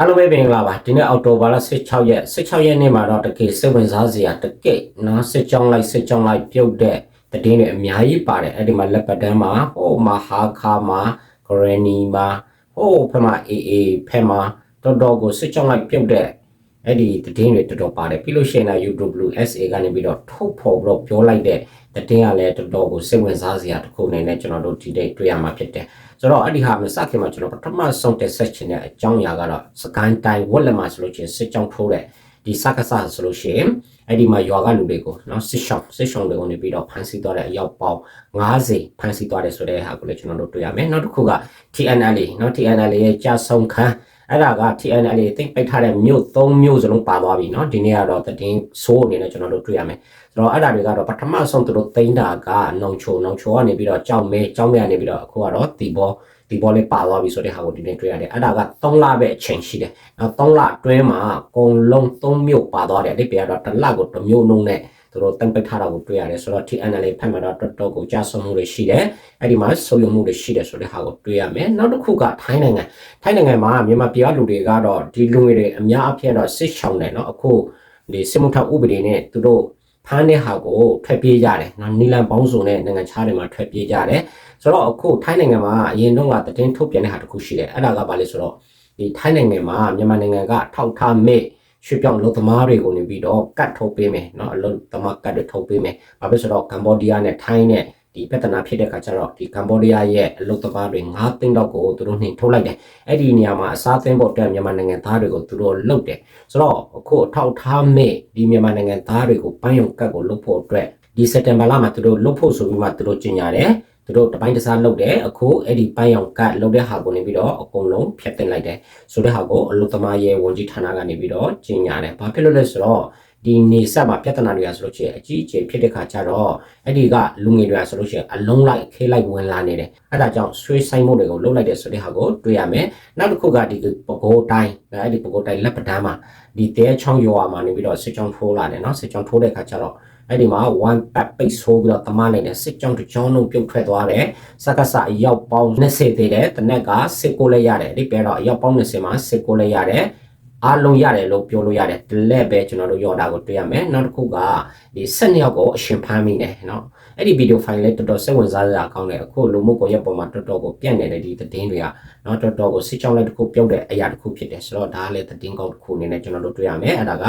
အားလုံးပဲမင်္ဂလာပါဒီနေ့အောက်တိုဘာလ16ရက်16ရက်နေ့မှာတော့တကယ်စိတ်ဝင်စားစရာတကယ်နော်စစ်ကြောင်းလိုက်စစ်ကြောင်းလိုက်ပြုတ်တဲ့တည်င်းတွေအများကြီးပါတယ်အဲ့ဒီမှာလက်ပတ်တန်းမှာဟိုမှာဟာခါမှာဂရနီမှာဟိုဖက်မှာအေအေဖက်မှာတော်တော်ကိုစစ်ကြောင်းလိုက်ပြုတ်တဲ့ အဲ့ဒီတည်င်းတွေတော်တော်ပါတယ်ပြီးလို့ရှိရင်လည်း UWSA ကနေပြီးတော့ထုတ်ဖော်ပြီးတော့ပြောလိုက်တဲ့တည်င်းကလည်းတော်တော်ကိုစိတ်ဝင်စားစရာတစ်ခုအနေနဲ့ကျွန်တော်တို့ဒီနေ့တွေ့ရမှာဖြစ်တယ်ဆိုတော့အဲ့ဒီဟာမစခင်မှာကျွန်တော်ပထမဆုံးတက်ဆက်ချင်တဲ့အကြောင်းအရာကတော့စကိုင်းတိုင်းဝက်လက်မှာဆိုလို့ချင်းစစ်ကြောင်းထိုးတဲ့ဒီစကစဆိုလို့ရှိရင်အဲ့ဒီမှာရွာကလူတွေကိုနော်စစ်ရှောင်းစစ်ရှောင်းတွေကိုနေပြီးတော့ဖမ်းဆီးသွားတဲ့အယောက်ပေါင်း90ဖမ်းဆီးသွားတယ်ဆိုတဲ့ဟာကိုလည်းကျွန်တော်တို့တွေ့ရမယ်နောက်တစ်ခုက TNL နော် TNL ရဲ့ကြာဆုံးခန်း အဲ့ဒါက TNL တိတ်ပိတ်ထားတဲ့မြို့၃မြို့စလုံးပါသွားပြီเนาะဒီနေ့ကတော့တည်င်းဆိုးအနေနဲ့ကျွန်တော်တို့တွေ့ရမယ်ဆိုတော့အဲ့ဒါတွေကတော့ပထမဆုံးသူတို့သိမ်းတာကနောင်ချိုနောင်ချိုကနေပြီးတော့ကြောက်မဲကြောက်မဲကနေပြီးတော့အခုကတော့တီဘောတီဘောလေးပါသွားပြီဆိုတဲ့ဟာကိုဒီနေ့တွေ့ရတယ်အဲ့ဒါက3လပဲအချိန်ရှိတယ်နောက်3လအတွင်းမှာအကုန်လုံး3မြို့ပါသွားတယ်အတိတ်ပြကတော့တစ်လကိုတစ်မြို့လုံးနဲ့ သူတို့တန်ပိတ်ထားတာကိုတွေ့ရတယ်ဆိုတော့ TNL ဖက်မှာတော့တော်တော်ကိုကြာဆုံးမှုတွေရှိတယ်အဲ့ဒီမှာဆုပ်ယုံမှုတွေရှိတယ်ဆိုတဲ့ဟာကိုတွေ့ရမယ်နောက်တစ်ခုကထိုင်းနိုင်ငံထိုင်းနိုင်ငံမှာမြန်မာပြည်ကလူတွေကတော့ဒီလူငယ်တွေအများအပြားတော့စစ်ရှောင်တယ်เนาะအခုဒီစစ်မှုထပ်ဥပဒေနဲ့သူတို့ဖမ်းတဲ့ဟာကိုထွက်ပြေးကြတယ်နော်နီလန်ပေါင်းစုံနဲ့နိုင်ငံခြားတွေမှာထွက်ပြေးကြတယ်ဆိုတော့အခုထိုင်းနိုင်ငံမှာအရင်တော့ကတည်င်းထုတ်ပြန်တဲ့ဟာတစ်ခုရှိတယ်အဲ့ဒါကဘာလဲဆိုတော့ဒီထိုင်းနိုင်ငံမှာမြန်မာနိုင်ငံကထောက်ထားမဲ့ ရွှေပြောင်းလုံသမားတွေကိုနေပြီးတော့ကတ်ထုတ်ပေးမယ်เนาะအလုံသမားကတ်တွေထုတ်ပေးမယ်ဘာဖြစ်ဆိုတော့ကမ္ဘောဒီးယားနဲ့ထိုင်းနဲ့ဒီပြဿနာဖြစ်တဲ့ခါကျတော့ဒီကမ္ဘောဒီးယားရဲ့အလုပ်သမားတွေ9သိန်းတော့ကိုသူတို့နှင်ထုတ်လိုက်တယ်အဲ့ဒီနေရာမှာအစားသိမ်းဖို့အတွက်မြန်မာနိုင်ငံသားတွေကိုသူတို့လုပ်တယ်ဆိုတော့အခုအထောက်ထားမဲ့ဒီမြန်မာနိုင်ငံသားတွေကိုပန်းရုံကတ်ကိုလုပ်ဖို့အတွက်ဒီစက်တင်ဘာလမှာသူတို့လုပ်ဖို့ဆိုပြီးမှသူတို့ကြေညာတယ် သူတို့တပိုင်းတစားလုပ်တယ်အခုအဲ့ဒီပန်းရောင်ကတ်လုပ်တဲ့ဟာကိုနေပြီးတော့အကုန်လုံးဖျက်တင်လိုက်တယ်ဆိုတဲ့ဟာကိုအလုပ်သမားရဲ့ဝန်ကြီးဌာနကနေပြီးတော့ကြေညာတယ်ဘာဖြစ်လို့လဲဆိုတော့ဒီနေဆက်မှာပြဿနာတွေကဆိုလို့ရှိရင်အကြီးအကျယ်ဖြစ်တဲ့ခါကျတော့အဲ့ဒီကလူငယ်တွေကဆိုလို့ရှိရင်အလုံးလိုက်ခေးလိုက်ဝင်လာနေတယ်အဲ့ဒါကြောင့်ဆွေးဆိုင်မှုတွေကိုလုပ်လိုက်တဲ့ဆိုတဲ့ဟာကိုတွေ့ရမယ်နောက်တစ်ခုကဒီပကိုးတိုင်းအဲ့ဒီပကိုးတိုင်းလက်ပဒန်းမှာဒီတဲချောင်းရွာမှာနေပြီးတော့စစ်ကြောင်းထိုးလာတယ်နော်စစ်ကြောင်းထိုးတဲ့ခါကျတော့ အဲ့ဒီမှာ one pack ပိတ်ဆိုးပြီးတော့တမနိုင်တဲ့စစ်ကြောင်းတစ်ကြောင်းလုံးပြုတ်ထွက်သွားတယ်စကစအရောက်ပေါင်း20သေးတယ်တနက်ကစစ်ကိုလည်းရတယ်ဒီပြတော့အရောက်ပေါင်း20မှာစစ်ကိုလည်းရတယ်အားလုံးရတယ်လို့ပြောလို့ရတယ်ဒီလက်ပဲကျွန်တော်တို့ရောတာကိုတွေ့ရမယ်နောက်တစ်ခုကဒီဆက်နှစ်ယောက်ကိုအရှင်ဖမ်းမိတယ်เนาะအဲ့ဒီဗီဒီယိုဖိုင်လေးတော်တော်စိတ်ဝင်စားစရာကောင်းတယ်အခုလူမှုကွန်ရက်ပေါ်မှာတော်တော်ကိုပြန့်နေတဲ့ဒီသတင်းတွေကเนาะတော်တော်ကိုစစ်ကြောင်းလိုက်တစ်ခုပြုတ်တဲ့အရာတစ်ခုဖြစ်တယ်ဆိုတော့ဒါကလည်းသတင်းကောင်းတစ်ခုအနေနဲ့ကျွန်တော်တို့တွေ့ရမယ်အဲ့ဒါက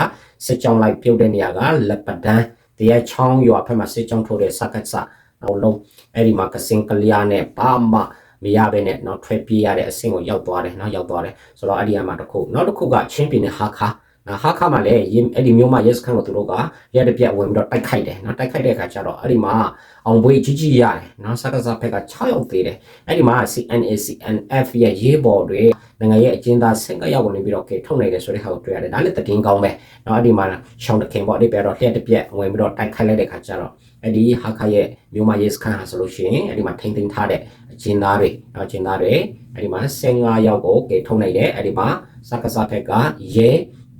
စစ်ကြောင်းလိုက်ပြုတ်တဲ့နေရာကလက်ပဒန်း တရားချောင်းရွာဖက်မှာစစ်ကြောင်းထိုးတဲ့စကတ်စနောက်လုံးအဲ့ဒီမှာကစင်ကလျာနဲ့ဘာမှမရဘဲနဲ့เนาะထွက်ပြေးရတဲ့အဆင့်ကိုရောက်သွားတယ်เนาะရောက်သွားတယ်ဆိုတော့အဲ့ဒီအမှာတစ်ခုနောက်တစ်ခုကချင်းပြည်နယ်ဟာခါ ဟာခါမှာလည်းအဲ့ဒီမျိုးမရက်စခန်းကိုသူတို့ကရက်တပြက်ဝင်ပြီးတော့တိုက်ခိုက်တယ်နော်တိုက်ခိုက်တဲ့အခါကျတော့အဲ့ဒီမှာအောင်ပွဲကြီးကြီးရတယ်နော်စကားစားဖက်က6ရောက်သေးတယ်အဲ့ဒီမှာ CNA CNF ရဲ့ရေးပေါ်တွေနိုင်ငံရဲ့အကျဉ်းသား19ယောက်ကိုနေပြီးတော့ကဲထုတ်နိုင်တယ်ဆိုတဲ့ဟာကိုတွေ့ရတယ်ဒါလည်းတည်င်းကောင်းပဲနော်အဲ့ဒီမှာရှောင်းတခင်ပေါ့အဲ့ဒီပြတော့ရက်တပြက်ဝင်ပြီးတော့တိုက်ခိုက်လိုက်တဲ့အခါကျတော့အဲ့ဒီဟာခါရဲ့မြို့မရေးစခန်းဟာဆိုလို့ရှိရင်အဲ့ဒီမှာထိမ့်သိမ်းထားတဲ့အကျဉ်းသားတွေအကျဉ်းသားတွေအဲ့ဒီမှာ15ယောက်ကိုကဲထုတ်နိုင်တယ်အဲ့ဒီမှာစကားစားဖက်ကရဲ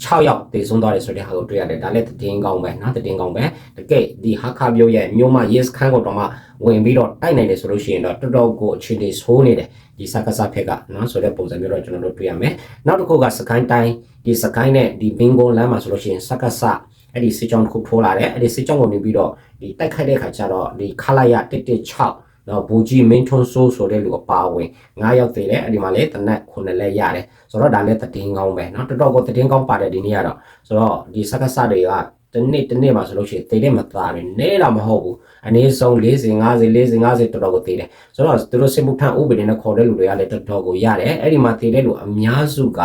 6ယောက်တည်ဆုံးသွားတယ်ဆိုတဲ့ဟာကိုတွေ့ရတယ်ဒါလည်းတည်င်းကောင်းပဲနော်တည်င်းကောင်းပဲတကယ်ဒီဟာခါမျိုးရဲ့မျိုးမ yes ခန်းကိုတော့မှဝင်ပြီးတော့တိုက်နိုင်တယ်ဆိုလို့ရှိရင်တော့တော်တော်ကိုအခြေအနေဆိုးနေတယ်ဒီစကားစားဖက်ကနော်ဆိုတဲ့ပုံစံမျိုးတော့ကျွန်တော်တို့တွေ့ရမယ်နောက်တစ်ခုကစကိုင်းတိုင်းဒီစကိုင်းနဲ့ဒီဘင်ဂိုလမ်းမှာဆိုလို့ရှိရင်စကားစားအဲ့ဒီစစ်ကြောင်းတစ်ခုထိုးလာတယ်အဲ့ဒီစစ်ကြောင်းကိုနေပြီးတော့ဒီတိုက်ခိုက်တဲ့ခါကျတော့ဒီခလာရ116 နော်ဘူဂျီမင်းထွန်းဆိုးဆိုတဲ့လူအပါဝင်9ရောက်သေးတယ်အဲ့ဒီမှာလည်းတနက်9လက်ရတယ်ဆိုတော့ဒါလည်းသတင်းကောင်းပဲနော်တော်တော်ကိုသတင်းကောင်းပါတယ်ဒီနေ့ကတော့ဆိုတော့ဒီစက္ကစတွေကတနေ့တနေ့မှာဆိုလို့ရှိရင်သေတဲ့မသားတွေနဲတာမဟုတ်ဘူးအနည်းဆုံး40 50 40 50တော်တော်ကိုသေတယ်ဆိုတော့သူတို့စစ်မှုထမ်းဥပဒေနဲ့ခေါ်တဲ့လူတွေကလည်းတော်တော်ကိုရတယ်အဲ့ဒီမှာသေတဲ့လူအများစုက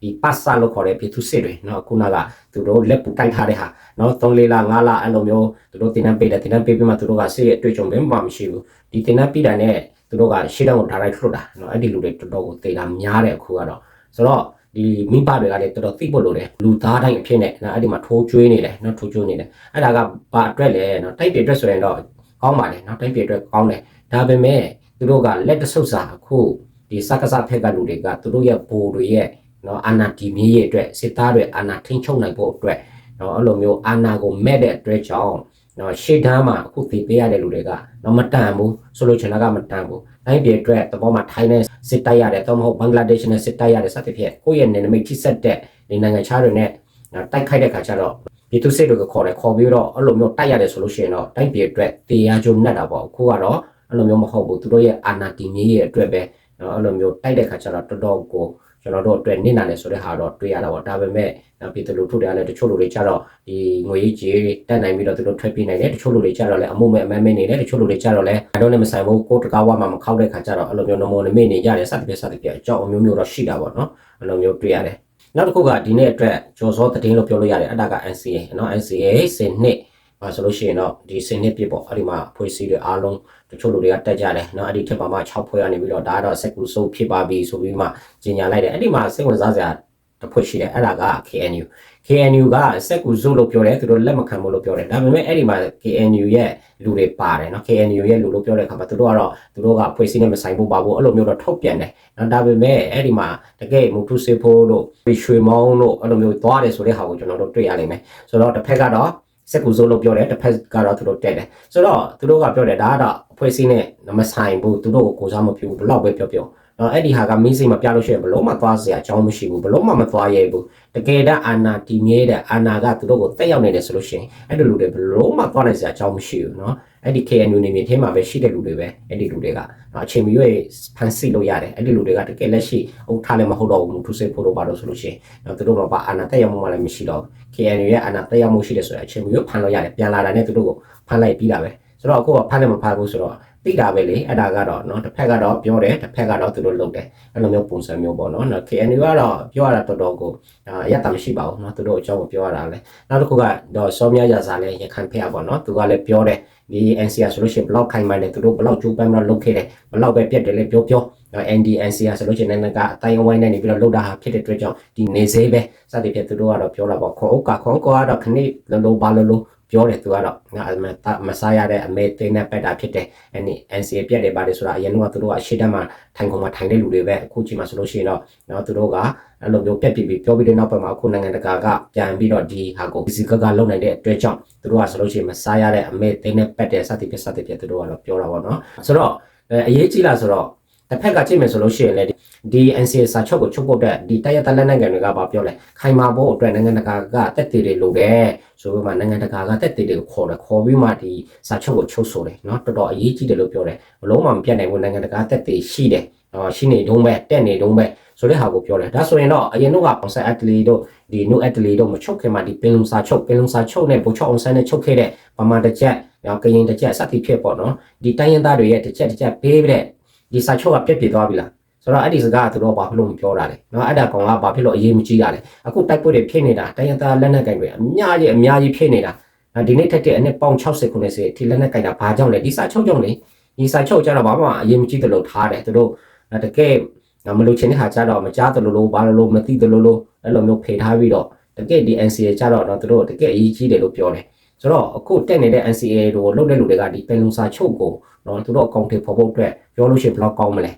ဒီပတ်စာလို့ခေါ်တဲ့ပြည်သူစစ်တွေเนาะခုနကသူတို့လက်ပူတိုက်ထားတဲ့ဟာเนาะ3လေးလ5လအဲ့လိုမျိုးသူတို့တင်နှံပေးတယ်တင်နှံပေးပြီးမှသူတို့ကစစ်ရဲ့အတွေ့အကြုံပဲမှမရှိဘူးဒီတင်နှံပေးတာနဲ့သူတို့ကရှေ့တောင်ကိုဒါရိုက်ထုတ်တာเนาะအဲ့ဒီလူတွေတော်တော်ကိုတေတာများတယ်အခုကတော့ဆိုတော့ဒီမိဘတွေကလည်းတော်တော်သိဖို့လိုတယ်လူသားတိုင်းအဖြစ်နဲ့နော်အဲ့ဒီမှာထိုးကျွေးနေတယ်နော်ထိုးကျွေးနေတယ်အဲ့ဒါကဘာအတွက်လဲနော်တိုက်ပြအတွက်ဆိုရင်တော့ကောင်းပါလေနော်တိုက်ပြအတွက်ကောင်းတယ်ဒါပေမဲ့သူတို့ကလက်တဆုပ်စာအခုဒီစကားစဖက်ကလူတွေကသူတို့ရဲ့ဘိုးတွေရဲ့ နော်အာနာတီမီရဲ့အတွက်စစ်သားတွေအာနာထိန်းချုပ်နိုင်ဖို့အတွက်နော်အဲ့လိုမျိုးအာနာကိုမဲ့တဲ့အတွက်ကြောင့်နော်ရှေ့တန်းမှာအခုတည်ပေးရတဲ့လူတွေကနော်မတန်ဘူးဆိုလို့ချင်တာကမတန်ဘူးတိုင်းပြည်အတွက်သဘောမှာထိုင်းနဲ့စစ်တိုက်ရတယ်တော့မဟုတ်ဘင်္ဂလားဒေ့ရှ်နဲ့စစ်တိုက်ရတယ်စသဖြင့်ကိုယ့်ရဲ့နယ်နိမိတ်ထိဆက်တဲ့ဒီနိုင်ငံခြားတွေနဲ့နော်တိုက်ခိုက်တဲ့ခါကျတော့ပြည်သူစစ်တွေကခေါ်တယ်ခေါ်ပြီးတော့အဲ့လိုမျိုးတိုက်ရတယ်ဆိုလို့ရှိရင်တော့တိုင်းပြည်အတွက်တရားကြုံနဲ့တာပေါ့အခုကတော့အဲ့လိုမျိုးမဟုတ်ဘူးသူတို့ရဲ့အာဏာတည်မြဲရဲ့အတွက်ပဲနော်အဲ့လိုမျိုးတိုက်တဲ့ခါကျတော့တော်တော်ကို ကျွန်တော်တို့အတွက်နေနာတယ်ဆိုတဲ့ဟာတော့တွေ့ရတာပေါ့ဒါပေမဲ့နော်ပြည်သူလူထုတွေကလည်းတချို့လူတွေကြတော့ဒီငွေကြီးကြီးတက်နိုင်ပြီးတော့သူတို့ထွက်ပြေးနိုင်တယ်တချို့လူတွေကြတော့လည်းအမှုမဲ့အမဲမဲနေတယ်တချို့လူတွေကြတော့လည်းအတော့နဲ့မဆိုင်ဘူးကိုယ်တကားဝါမှမခောက်တဲ့ခါကျတော့အဲ့လိုမျိုးနမောနမေနေရတယ်စသဖြင့်စသဖြင့်အကြောင်းအမျိုးမျိုးတော့ရှိတာပေါ့နော်အဲ့လိုမျိုးတွေ့ရတယ်နောက်တစ်ခုကဒီနေ့အတွက်ကျော်စောသတင်းလို့ပြောလို့ရတယ်အဲ့ဒါက NCA နော် NCA စနစ် ပါဆိုလို့ရှိရင်တော့ဒီစနစ်ပြပေါ့အဲ့ဒီမှာဖွဲ့စည်းတွေအားလုံးတချို့လူတွေကတက်ကြတယ်နော်အဲ့ဒီထက်ပါမှ6ဖွဲ့ရနေပြီးတော့ဒါကတော့စက်ကူစုပ်ဖြစ်ပါပြီဆိုပြီးမှကြီးညာလိုက်တယ်အဲ့ဒီမှာစိတ်ဝင်စားစရာတစ်ဖွဲ့ရှိတယ်အဲ့ဒါက KNU KNU ကစက်ကူစုပ်လို့ပြောတယ်သူတို့လက်မခံဘူးလို့ပြောတယ်ဒါပေမဲ့အဲ့ဒီမှာ KNU ရဲ့လူတွေပါတယ်နော် KNU ရဲ့လူလို့ပြောတဲ့အခါမှာသူတို့ကတော့သူတို့ကဖွဲ့စည်းနေမဆိုင်ဘူးပါဘူးအဲ့လိုမျိုးတော့ထုတ်ပြန်တယ်နော်ဒါပေမဲ့အဲ့ဒီမှာတကယ်မူထုစေဖို့လို့ရွှေမောင်းလို့အဲ့လိုမျိုးသွားတယ်ဆိုတဲ့ဟာကိုကျွန်တော်တို့တွေ့ရလိမ့်မယ်ဆိုတော့တစ်ဖက်ကတော့ စက်ကူစိုးလို့ပြောတယ်တစ်ဖက်ကတော့သူတို့တက်တယ်ဆိုတော့သူတို့ကပြောတယ်ဒါကတော့အဖွဲ့အစည်းနဲ့မဆိုင်ဘူးသူတို့ကိုကိုစားမပြုဘူးဘလောက်ပဲပြောပြောနော်အဲ့ဒီဟာကမင်းစိတ်မပြလို့ရှိရင်ဘလို့မှသွားစရာအကြောင်းမရှိဘူးဘလို့မှမသွားရဲဘူးတကယ်တမ်းအာနာတီမြဲတဲ့အာနာကသူတို့ကိုတက်ရောက်နေတယ်ဆိုလို့ရှိရင်အဲ့ဒီလူတွေဘလို့မှသွားနိုင်စရာအကြောင်းမရှိဘူးနော် အဲ့ဒီ KNU နေမြေထဲမှာပဲရှိတဲ့လူတွေပဲအဲ့ဒီလူတွေကနော်အချိန်မရွေးဖန်ဆီးလို့ရတယ်အဲ့ဒီလူတွေကတကယ်လက်ရှိအုတ်ထားလည်းမဟုတ်တော့ဘူးသူစိတ်ဖို့တော့ပါတော့ဆိုလို့ရှိရင်နော်သူတို့ကပါအာနာတက်ရောက်မှုမှလည်းမရှိတော့ဘူး KNU ရဲ့အာနာတက်ရောက်မှုရှိတယ်ဆိုရင်အချိန်မရွေးဖန်လို့ရတယ်ပြန်လာတာနဲ့သူတို့ကိုဖန်လိုက်ပြီးတာပဲဆိုတော့အခုကဖန်လည်းမဖန်ဘူးဆိုတော့ သိတာပဲလေအဲ့ဒါကတော့เนาะတစ်ဖက်ကတော့ပြောတယ်တစ်ဖက်ကတော့သူတို့လုပ်တယ်အဲ့လိုမျိုးပုံစံမျိုးပေါ့เนาะနော် KNU ကတော့ပြောရတာတော်တော်ကိုအရတာမရှိပါဘူးเนาะသူတို့အကြောင်းကိုပြောရတာလဲနောက်တစ်ခုကတော့စောမြရစာလဲရခိုင်ဖက်ပေါ့เนาะသူကလည်းပြောတယ်ဒီ NCR ဆိုလို့ရှိရင်ဘလောက်ခိုင်မှန်တယ်သူတို့ဘလောက်ကြိုးပမ်းဘလောက်လုပ်ခဲ့တယ်ဘလောက်ပဲပြတ်တယ်လေပြောပြောနော် NDNCR ဆိုလို့ရှိရင်လည်းကအတိုင်းအဝိုင်းနဲ့နေပြီးတော့လှုပ်တာဟာဖြစ်တဲ့အတွက်ကြောင့်ဒီနေစေးပဲစသည်ဖြင့်သူတို့ကတော့ပြောလာပေါ့ခေါ်ဥက္ကခေါ်ကောကတော့ခဏလုံးလုံးပါလုံးလုံး ပြောတယ်သူကတော့ငါမစားရတဲ့အမေသိနေပက်တာဖြစ်တယ်အဲ့ဒီ NCA ပြက်တယ်ပါတယ်ဆိုတာအရင်ကသူတို့ကရှေ့တန်းမှာထိုင်ကုန်မှာထိုင်တဲ့လူတွေပဲအခုချိန်မှာဆိုလို့ရှိရင်တော့နော်သူတို့ကအဲ့လိုမျိုးပြက်ပြပြီးပြောပြီးတဲ့နောက်ပိုင်းမှာအခုနိုင်ငံတကာကပြန်ပြီးတော့ဒီဟာကို physical ကလုံနိုင်တဲ့အတွက်ကြောင့်သူတို့ကဆိုလို့ရှိရင်မစားရတဲ့အမေသိနေပက်တယ်စသည်ဖြင့်စသည်ဖြင့်သူတို့ကတော့ပြောတာပေါ့နော်ဆိုတော့အရေးကြီးလားဆိုတော့ တစ်ဖက်ကကြည့်မယ်ဆိုလို့ရှိရင်လည်းဒီ NCA စာချုပ်ကိုချုပ်ဖို့တဲ့ဒီတိုက်ရတလက်နိုင်ငံတွေကဘာပြောလဲခိုင်မာဖို့အတွက်နိုင်ငံတကာကတက်တည်တွေလိုတယ်ဆိုပြီးမှနိုင်ငံတကာကတက်တည်တွေကိုခေါ်တယ်ခေါ်ပြီးမှဒီစာချုပ်ကိုချုပ်ဆိုတယ်เนาะတော်တော်အရေးကြီးတယ်လို့ပြောတယ်ဘလုံးမှမပြတ်နိုင်ဘူးနိုင်ငံတကာတက်တည်ရှိတယ်အော်ရှိနေတုံးပဲတက်နေတုံးပဲဆိုတဲ့ဟာကိုပြောတယ်ဒါဆိုရင်တော့အရင်တော့ကအောင်ဆက်အက်တလီတို့ဒီ new အက်တလီတို့မချုပ်ခင်မှာဒီပင်လုံစာချုပ်ပင်လုံစာချုပ်နဲ့ဘူချောအောင်ဆန်းနဲ့ချုပ်ခဲ့တဲ့ပမာတစ်ချက်ရောကရင်တစ်ချက်စသဖြင့်ပေါ့နော်ဒီတိုင်းရင်းသားတွေရဲ့တစ်ချက်တစ်ချက်ပေးပြတဲ့ ဒီစာချုပ်ကပြက်ပြသွားပြီလားဆိုတော့အဲ့ဒီစကားကသူတို့ဘာဖြစ်လို့မပြောတာလဲเนาะအဲ့ဒါကောင်ကဘာဖြစ်လို့အရေးမကြီးတာလဲအခုတိုက်ပွဲတွေဖြစ်နေတာတိုင်းရသားလက်နက်ကင်တွေအများကြီးအများကြီးဖြစ်နေတာဒီနေ့ထက်တဲ့အနှစ်ပေါင်း60ခုနဲ့စီဒီလက်နက်ကင်တာဘာကြောင့်လဲဒီစာချုပ်ကြောင့်လေဒီစာချုပ်ကြတော့ဘာမှအရေးမကြီးတယ်လို့ထားတယ်သူတို့တကယ်မလို့ချင်းတဲ့ဟာကြတော့မကြားတယ်လို့လို့ဘာလို့မသိတယ်လို့လို့အဲ့လိုမျိုးဖေထားပြီးတော့တကယ်ဒီ NCA ကြတော့သူတို့တကယ်အရေးကြီးတယ်လို့ပြောတယ် ဆိုတော့အခုတက်နေတဲ့ NCA ကိုလုပ်တဲ့လူတွေကဒီပင်လုံစာချုပ်ကိုတော့သူတို့အကောင့်တွေဖော်ဖို့အတွက်ပြောလို့ရှိရင်ဘယ်လောက်ကောင်းမလဲ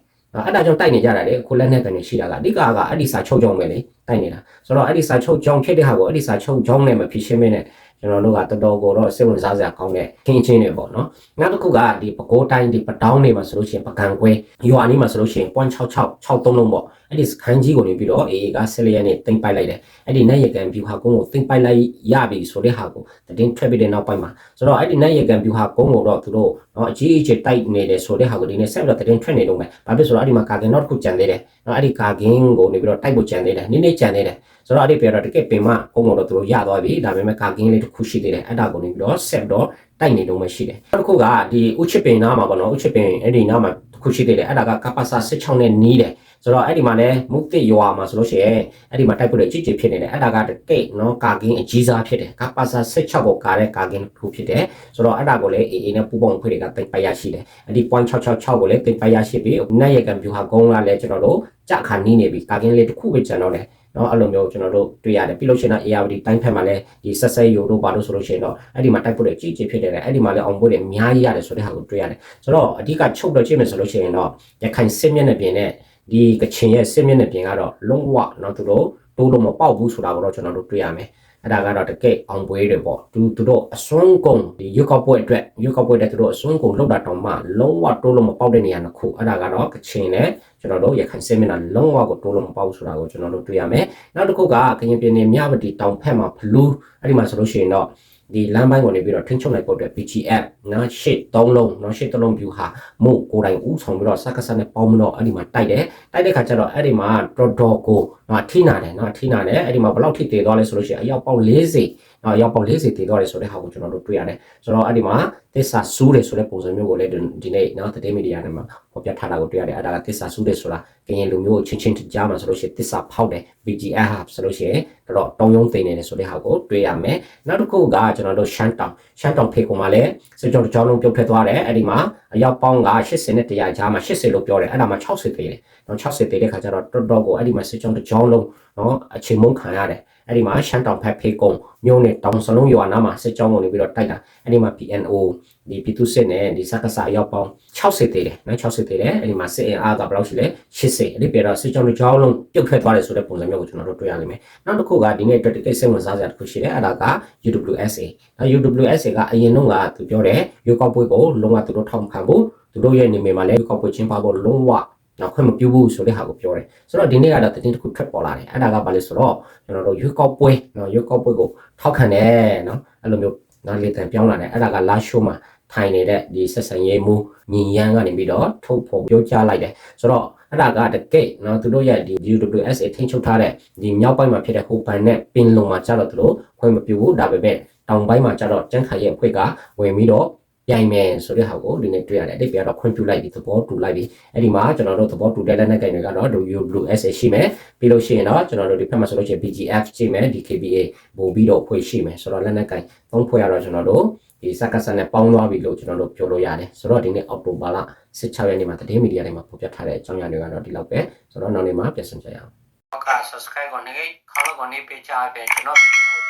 အဲ့ဒါကြောင့်တိုက်နေကြတာလေခုလက်နဲ့ကနေရှိတာကအဓိကကအဲ့ဒီစာချုပ်ကြောင့်ပဲလေတိုက်နေတာဆိုတော့အဲ့ဒီစာချုပ်ကြောင့်ဖြစ်တဲ့ဟာကိုအဲ့ဒီစာချုပ်ကြောင့်နဲ့မဖြစ်ရှင်းမင်းနဲ့ကျွန်တော်တို့ကတော်တော်ကိုတော့စိတ်ဝင်စားစရာကောင်းတဲ့ခင်းချင်းတွေပေါ့နော်နောက်တစ်ခုကဒီပကိုးတိုင်းဒီပတောင်းတွေမှာဆိုလို့ရှိရင်ပကံကွဲရွာနီးမှာဆိုလို့ရှိရင်0.66 63လုံးပေါ့ အဲ့ဒီစခန်းကြီးကိုနေပြီးတော့အေးကဆက်လျက်နဲ့တင်ပိုက်လိုက်တယ်အဲ့ဒီနက်ရကန်ဗျူဟာကုန်းကိုတင်ပိုက်လိုက်ရပြီဆိုတဲ့ဟာကိုတင်ထွက်ပြီးတဲ့နောက်ပိုင်းမှာဆိုတော့အဲ့ဒီနက်ရကန်ဗျူဟာကုန်းကိုတော့သူတို့နော်အကြီးအကျယ်တိုက်နေတယ်ဆိုတဲ့ဟာကိုဒီနေ့ဆက်ပြီးတော့တင်ထွက်နေတော့မယ်ဘာဖြစ်ဆိုတော့အဲ့ဒီမှာကာကင်နောက်တစ်ခုကြံသေးတယ်နော်အဲ့ဒီကာကင်ကိုနေပြီးတော့တိုက်ဖို့ကြံသေးတယ်နည်းနည်းကြံသေးတယ်ဆိုတော့အဲ့ဒီပြတော့တကယ်ပင်မကုန်းကိုတော့သူတို့ရသွားပြီဒါပေမဲ့ကာကင်လေးတစ်ခုရှိသေးတယ်အဲ့ဒါကိုနေပြီးတော့ဆက်တော့တိုက်နေတော့မှရှိတယ်နောက်တစ်ခုကဒီဥချစ်ပင်နားမှာပေါ့နော်ဥချစ်ပင်အဲ့ဒီနားမှာတစ်ခုရှိသေးတယ်အဲ့ဒါကကပ္ပစာ16နဲ့နီးတယ် ဆိုတော့အဲ့ဒီမှာလည်းမုတ်တိရွာမှာဆိုလို့ရှိရင်အဲ့ဒီမှာတိုက်ပွဲတွေကြီးကြီးဖြစ်နေတယ်အဲ့ဒါကတကယ်နော်ကာကင်းအကြီးစားဖြစ်တယ်ကပ္ပစာ16ကိုကားတဲ့ကာကင်းတစ်ခုဖြစ်တယ်ဆိုတော့အဲ့ဒါကိုလည်းအေးအေးနဲ့ပူပေါင်းဖွဲ့တွေကတိတ်ပိုက်ရရှိတယ်အဲ့ဒီ0.666ကိုလည်းတိတ်ပိုက်ရရှိပြီးနတ်ရကန်ဗျူဟာကုန်းကလည်းကျွန်တော်တို့ကြခါနီးနေပြီကာကင်းလေးတစ်ခုပဲကျန်တော့တယ်နော်အဲ့လိုမျိုးကျွန်တော်တို့တွေ့ရတယ်ပြီးလို့ရှိရင်တော့ ARD တိုင်းဖက်မှာလည်းဒီဆက်ဆက်ရိုတို့ပါလို့ဆိုလို့ရှိရင်တော့အဲ့ဒီမှာတိုက်ပွဲတွေကြီးကြီးဖြစ်နေတယ်အဲ့ဒီမှာလည်းအောင်ပွဲတွေအများကြီးရတယ်ဆိုတဲ့ဟာကိုတွေ့ရတယ်ဆိုတော့အဓိကချုပ်တော့ကြည့်မယ်ဆိုလို့ရှိရင်တော့ရခိုင်စစ်မျက်နှာပြင်နဲ့ ဒီကချင်ရဲ့စစ်မျက်နှာပြင်ကတော့လုံးဝเนาะသူတို့တိုးလို့မပေါက်ဘူးဆိုတာကိုတော့ကျွန်တော်တို့တွေ့ရမယ် အဲ့ဒါကတော့တကယ်အောင်ပွဲတွေပေါ့သူသူတို့အစွန်းကုန်ဒီရွက်ကောက်ပွဲအတွက်ရွက်ကောက်ပွဲတဲ့သူတို့အစွန်းကုန်လောက်တာတောင်မှလုံးဝတိုးလို့မပေါက်တဲ့နေရာတစ်ခုအဲ့ဒါကတော့ကချင်နဲ့ကျွန်တော်တို့ရခိုင်စစ်မျက်နှာလုံးဝကိုတိုးလို့မပေါက်ဆိုတာကိုကျွန်တော်တို့တွေ့ရမယ်နောက်တစ်ခုကကရင်ပြည်နယ်မြဝတီတောင်ဖက်မှာဘလူးအဲ့ဒီမှာဆိုလို့ရှိရင်တော့ ဒီလမ်းပိုင်းကိုနေပြီးတော့ထိန်းချုပ်လိုက်ဖို့အတွက် BGF နော်ရှစ်သုံးလုံးနော်ရှစ်သုံးလုံး view ဟာမို့ကိုယ်တိုင်ဥဆောင်ပြီးတော့စက္ကစနဲ့ပေါင်းပြီးတော့အဲ့ဒီမှာတိုက်တယ်တိုက်တဲ့ခါကျတော့အဲ့ဒီမှာတော်တော်ကို နော်အထိနာတယ်နော်အထိနာတယ်အဲ့ဒီမှာဘယ်လောက်ထိတည်သွားလဲဆိုလို့ရှိရင်အယောက်ပေါင်း40နော်အယောက်ပေါင်း40တည်သွားတယ်ဆိုတဲ့ဟာကိုကျွန်တော်တို့တွေ့ရတယ်ဆိုတော့အဲ့ဒီမှာသစ္စာစူးတယ်ဆိုတဲ့ပုံစံမျိုးကိုလည်းဒီနေ့နော်သတင်းမီဒီယာတွေမှာဖော်ပြထားတာကိုတွေ့ရတယ်အဲ့ဒါကသစ္စာစူးတယ်ဆိုတာကရင်လူမျိုးကိုချင်းချင်းကြားမှာဆိုလို့ရှိရင်သစ္စာဖောက်တယ် BGF ဟာဆိုလို့ရှိရင်တော့တောင်းယုံသိနေတယ်ဆိုတဲ့ဟာကိုတွေ့ရမယ်နောက်တစ်ခုကကျွန်တော်တို့ရှမ်းတောင်ရှမ်းတောင်ဖေကုံမှာလည်းစကြောကြောင်းလုံးပြုတ်ထွက်သွားတယ်အဲ့ဒီမှာ အယောက်ပေါင်းက80နဲ့100ကြားမှာ80လို့ပြောတယ်အဲ့ဒါမှ60သေးတယ်နော်60သေးတဲ့ခါကျတော့တော်တော်ကိုအဲ့ဒီမှာစကြောင်းတစ်ကြောင်းလုံးနော်အချိန်မုန်းခံရတယ် အဲ့ဒီမှာရှမ်းတောင်ဖက်ဖေကုံမြို့နဲ့တောင်စလုံးရွာနားမှာစစ်ကြောင်းဝင်ပြီးတော့တိုက်တာအဲ့ဒီမှာ PNO ဒီပြည်သူစစ်နဲ့ဒီစက္ကစအယောက်ပေါင်း60သေးတယ်နော်60သေးတယ်အဲ့ဒီမှာစစ်အင်အားကဘယ်လောက်ရှိလဲ80အဲ့ဒီပြတော့စစ်ကြောင်းတစ်ကြောင်းလုံးပြုတ်ထွက်သွားတယ်ဆိုတဲ့ပုံစံမျိုးကိုကျွန်တော်တို့တွေ့ရလိမ့်မယ်နောက်တစ်ခုကဒီနေ့အတွက်တကယ်စိတ်ဝင်စားစရာတစ်ခုရှိတယ်အဲ့ဒါက UWSA နော် UWSA ကအရင်တော့ကသူပြောတယ်ရွေးကောက်ပွဲကိုလုံးဝသူတို့ထောက်ခံဖို့သူတို့ရဲ့နေမြေမှာလည်းရွေးကောက်ပွဲကျင်းပဖို့လုံးဝ နောက်ခွင့်မပြုဘူးဆိုတဲ့ဟာကိုပြောတယ်ဆိုတော့ဒီနေ့ကတော့တင်းတစ်ခုထွက်ပေါ်လာတယ်အဲ့ဒါကဘာလဲဆိုတော့ကျွန်တော်တို့ရွေးကောက်ပွဲနော်ရွေးကောက်ပွဲကိုထောက်ခံတယ်နော်အဲ့လိုမျိုးနော်လေတံပြောင်းလာတယ်အဲ့ဒါကလာရှိုးမှာထိုင်နေတဲ့ဒီဆက်ဆံရေးမှုညီရန်ကနေပြီးတော့ထုတ်ဖို့ပြောကြားလိုက်တယ်ဆိုတော့အဲ့ဒါကတကယ်နော်သူတို့ရဲ့ဒီ UWSA ထိန်းချုပ်ထားတဲ့ဒီမြောက်ပိုင်းမှာဖြစ်တဲ့ဟိုပန်နဲ့ပင်လုံမှာကျတော့သူတို့ခွင့်မပြုဘူးဒါပေမဲ့တောင်ပိုင်းမှာကျတော့ကျန်းခါရဲ့အဖွဲ့ကဝင်ပြီးတော့ ပြိုင်မယ်ဆိုတဲ့ဟာကိုဒီနေ့တွေ့ရတယ်အဲ့ဒီပြတော့ခွင့်ပြုလိုက်ပြီးသဘောတူလိုက်ပြီးအဲ့ဒီမှာကျွန်တော်တို့သဘောတူတဲ့လက်နက်ကင်တွေကတော့ UWSA ရှိမယ်ပြီးလို့ရှိရင်တော့ကျွန်တော်တို့ဒီဖက်မှာဆိုလို့ရှိရင် BGF ရှိမယ် DKBA ပို့ပြီးတော့ဖွဲ့ရှိမယ်ဆိုတော့လက်နက်ကင်သုံးဖွဲ့ရတော့ကျွန်တော်တို့ဒီစက္ကစနဲ့ပေါင်းသွားပြီလို့ကျွန်တော်တို့ပြောလို့ရတယ်ဆိုတော့ဒီနေ့အောက်တိုဘာလ16ရက်နေ့မှာသတင်းမီဒီယာတွေမှာဖော်ပြထားတဲ့အကြောင်းအရာတွေကတော့ဒီလောက်ပဲဆိုတော့နောက်နေ့မှာပြန်ဆင်ကြရအောင်ဟုတ်ကဲ့ subscribe ကိုနေခေါင်းကိုနေပေးချပေးကျွန်တော်ဗီဒီယို